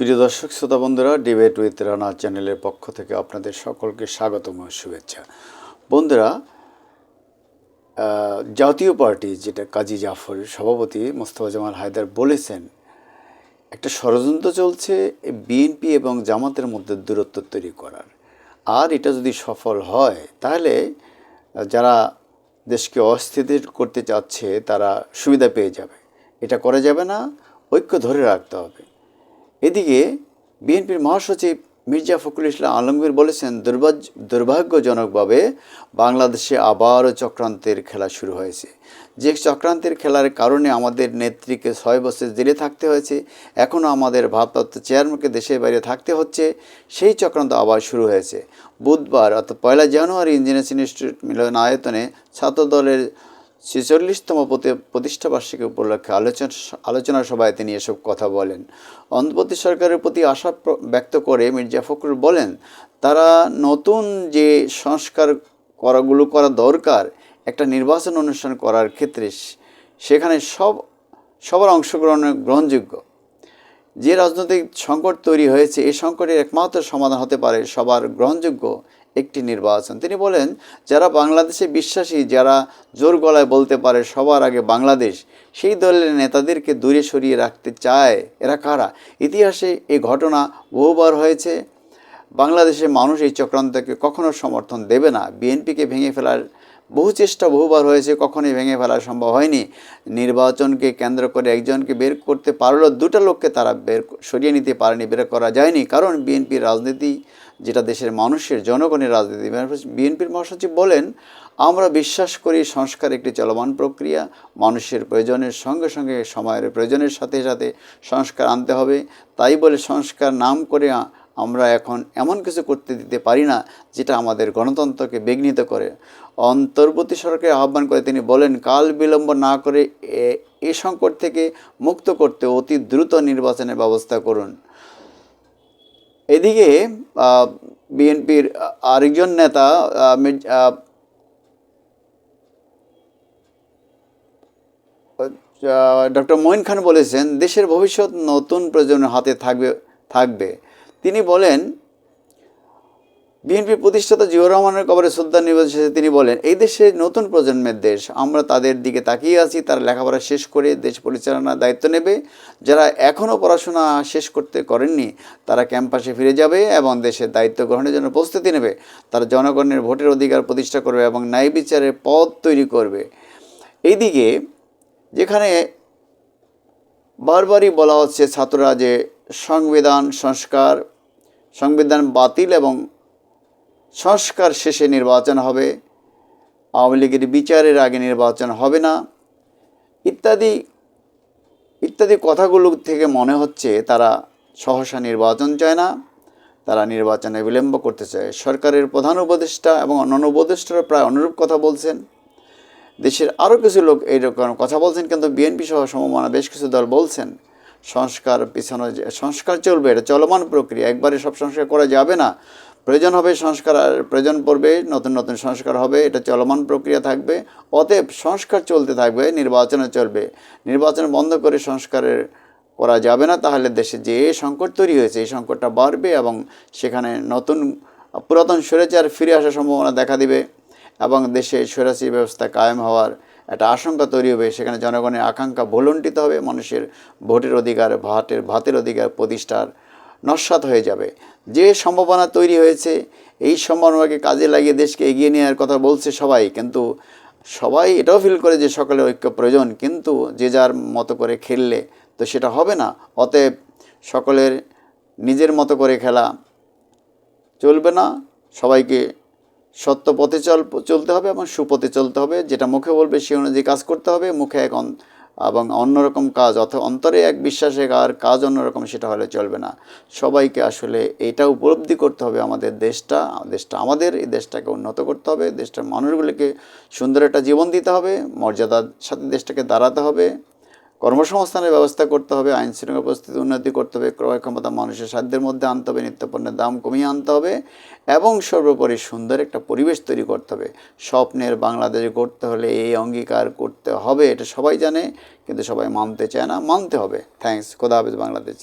প্রিয় দর্শক, শ্রোতা বন্ধুরা ডিবেট উইথ রানা চ্যানেলের পক্ষ থেকে আপনাদের সকলকে স্বাগতম ও শুভেচ্ছা। বন্ধুরা জাতীয় পার্টি, যেটা কাজী জাফর সভাপতি মোস্তফা জামাল হায়দার বলেছেন, একটা ষড়যন্ত্র চলছে বিএনপি এবং জামাতের মধ্যে দূরত্ব তৈরি করার। আর এটা যদি সফল হয়, তাহলে যারা দেশকে অস্থিতির করতে চাচ্ছে, তারা সুবিধা পেয়ে যাবে। এটা করা যাবে না, ঐক্য ধরে রাখতে হবে। এদিকে বিএনপির মহাসচিব মির্জা ফখরুল ইসলাম আলমগীর বলেছেন, দুর্ভাগ্য দুর্ভাগ্যজনকভাবে বাংলাদেশে আবারও চক্রান্তের খেলা শুরু হয়েছে। যে চক্রান্তের খেলার কারণে আমাদের নেত্রীকে ছয় বছর জেলে থাকতে হয়েছে এখনও আমাদের ভারপ্রাপ্ত চেয়ারম্যানকে দেশের বাইরে থাকতে হচ্ছে, সেই চক্রান্ত আবার শুরু হয়েছে। বুধবার অর্থাৎ পয়লা জানুয়ারি ইঞ্জিনিয়ার্স ইনস্টিটিউট মিলনায়তনে ছাত্রদলের ছেচল্লিশতম প্রতিষ্ঠাবার্ষিকী উপলক্ষে আলোচনা আলোচনা সভায় তিনি এসব কথা বলেন। অন্ধ্রপ্রদেশ সরকারের প্রতি আশা ব্যক্ত করে মির্জা ফখরুল বলেন, তারা নতুন যে সংস্কার করাগুলো করা দরকার, একটা নির্বাচন অনুষ্ঠান করার ক্ষেত্রে সেখানে সব সবার অংশগ্রহণ গ্রহণযোগ্য। যে রাজনৈতিক সংকট তৈরি হয়েছে এই সংকটের একমাত্র সমাধান হতে পারে সবার গ্রহণযোগ্য একটি নির্বাচন। তিনি বলেন, যারা বাংলাদেশে বিশ্বাসী, যারা জোর গলায় বলতে পারে সবার আগে বাংলাদেশ, সেই দলের নেতাদেরকে দূরে সরিয়ে রাখতে চায়। এরা কারা? ইতিহাসে এই ঘটনা বহুবার হয়েছে। বাংলাদেশের মানুষ এই চক্রান্তকে কখনো সমর্থন দেবে না। বিএনপিকে ভেঙে ফেলার বহু চেষ্টা বহুবার হয়েছে, কখনোই ভেঙে ফেলা সম্ভব হয়নি। নির্বাচনকে কেন্দ্র করে একজনকে বের করতে পারলেও দুটো লোককে তারা বের সরিয়ে নিতে পারেনি, বের করা যায়নি। কারণ বিএনপির রাজনীতি, যেটা দেশের মানুষের, জনগণের রাজনীতি বিএনপির মহাসচিব বলেন, আমরা বিশ্বাস করি সংস্কার একটি চলমান প্রক্রিয়া, মানুষের প্রয়োজনের সঙ্গে সঙ্গে সময়ের প্রয়োজনের সাথে সাথে সংস্কার আনতে হবে। তাই বলে সংস্কার নাম করে আমরা এখন এমন কিছু করতে দিতে পারি না যেটা আমাদের গণতন্ত্রকে বিঘ্নিত করে। অন্তর্বর্তী সরকারের আহ্বান করে তিনি বলেন, কাল বিলম্ব না করে এ- সংকট থেকে মুক্ত করতে অতি দ্রুত নির্বাচনের ব্যবস্থা করুন। এদিকে বিএনপির আরেকজন নেতা ডক্টর মঈন খান বলেছেন, দেশের ভবিষ্যৎ নতুন প্রজন্মের হাতে থাকবে থাকবে। তিনি বলেন, বিএনপি প্রতিষ্ঠাতা জিয়র রহমানের কবরে শ্রদ্ধা নিবেদন শেষে তিনি বলেন, এই দেশে নতুন প্রজন্মের দেশ, আমরা তাদের দিকে তাকিয়ে আছি, তারা লেখাপড়া শেষ করে দেশ পরিচালনার দায়িত্ব নেবে। যারা এখনও পড়াশোনা শেষ করতে করেননি, তারা ক্যাম্পাসে ফিরে যাবে এবং দেশের দায়িত্ব গ্রহণের জন্য প্রস্তুতি নেবে। তারা জনগণের ভোটের অধিকার প্রতিষ্ঠা করবে এবং ন্যায় বিচারের পথ তৈরি করবে। এইদিকে যেখানে বারবারই বলা হচ্ছে ছাত্ররা যে সংবিধান, সংস্কার, সংবিধান বাতিল এবং সংস্কার শেষে নির্বাচন হবে। আওয়ামী লীগের বিচারের আগে নির্বাচন হবে না। ইত্যাদি ইত্যাদি কথাগুলো থেকে মনে হচ্ছে তারা সহসা নির্বাচন চায় না। তারা নির্বাচনে বিলম্ব করতে চায়। সরকারের প্রধান উপদেষ্টা এবং অন্যান্য উপদেষ্টারা প্রায় অনুরূপ কথা বলছেন। দেশের আরও কিছু লোক এইরকম কথা বলছেন, কিন্তু বিএনপি সহ সমমানা বেশ কিছু দল বলছেন। সংস্কার পিছনে সংস্কার চলবে, এটা চলমান প্রক্রিয়া, একবারে সব সংস্কার করা যাবে না। প্রয়োজন হবে সংস্কার প্রয়োজন পড়বে, নতুন নতুন সংস্কার হবে, এটা চলমান প্রক্রিয়া থাকবে। অতএব সংস্কার চলতে থাকবে, নির্বাচনে চলবে। নির্বাচন বন্ধ করে সংস্কারের করা যাবে না, তাহলে দেশে যে সংকট তৈরি হয়েছে, এই সংকটটা বাড়বে এবং সেখানে নতুন পুরাতন স্বৈরাচার ফিরে আসার সম্ভাবনা দেখা দিবে এবং দেশে স্বৈরাচী ব্যবস্থা কায়েম হওয়ার একটা আশঙ্কা তৈরি হবে, সেখানে জনগণের আকাঙ্ক্ষা ভুলণ্ঠিত হবে, মানুষের ভোটের অধিকার, ভাতের ভাতের অধিকার প্রতিষ্ঠার নস্বাত হয়ে যাবে। যে সম্ভাবনা তৈরি হয়েছে, এই সম্ভাবনাকে কাজে লাগিয়ে দেশকে এগিয়ে নেওয়ার কথা বলছে সবাই, কিন্তু সবাই এটাও ফিল করে যে সকলের ঐক্য প্রয়োজন, কিন্তু যে যার মতো করে খেললে তো সেটা হবে না। অতএব সকলের নিজের মতো করে খেলা চলবে না, সবাইকে সত্য পথে চল, চলতে হবে এবং সুপথে চলতে হবে। যেটা মুখে বলবে, সে অনুযায়ী কাজ করতে হবে। মুখে এক এবং অন্যরকম কাজ অথবা অন্তরে এক বিশ্বাসে আর কাজ অন্যরকম সেটা হলে চলবে না। সবাইকে আসলে এটা উপলব্ধি করতে হবে আমাদের দেশটা। দেশটা আমাদের, এই দেশটাকে উন্নত করতে হবে। দেশটার মানুষগুলিকে সুন্দর একটা জীবন দিতে হবে। মর্যাদার সাথে দেশটাকে দাঁড়াতে হবে। কর্মসংস্থানের ব্যবস্থা করতে হবে, আইন শৃঙ্খলা পরিস্থিতি উন্নতি করতে হবে, ক্রয় ক্ষমতা মানুষের সাধ্যের মধ্যে আনতে হবে, নিত্যপণ্যের দাম কমিয়ে আনতে হবে এবং সর্বোপরি সুন্দর একটা পরিবেশ তৈরি করতে হবে। স্বপ্নের বাংলাদেশ করতে হলে এই অঙ্গীকার করতে হবে, এটা সবাই জানে, কিন্তু সবাই মানতে চায় না, মানতে হবে। থ্যাংকস খোদা হাফেজ বাংলাদেশ।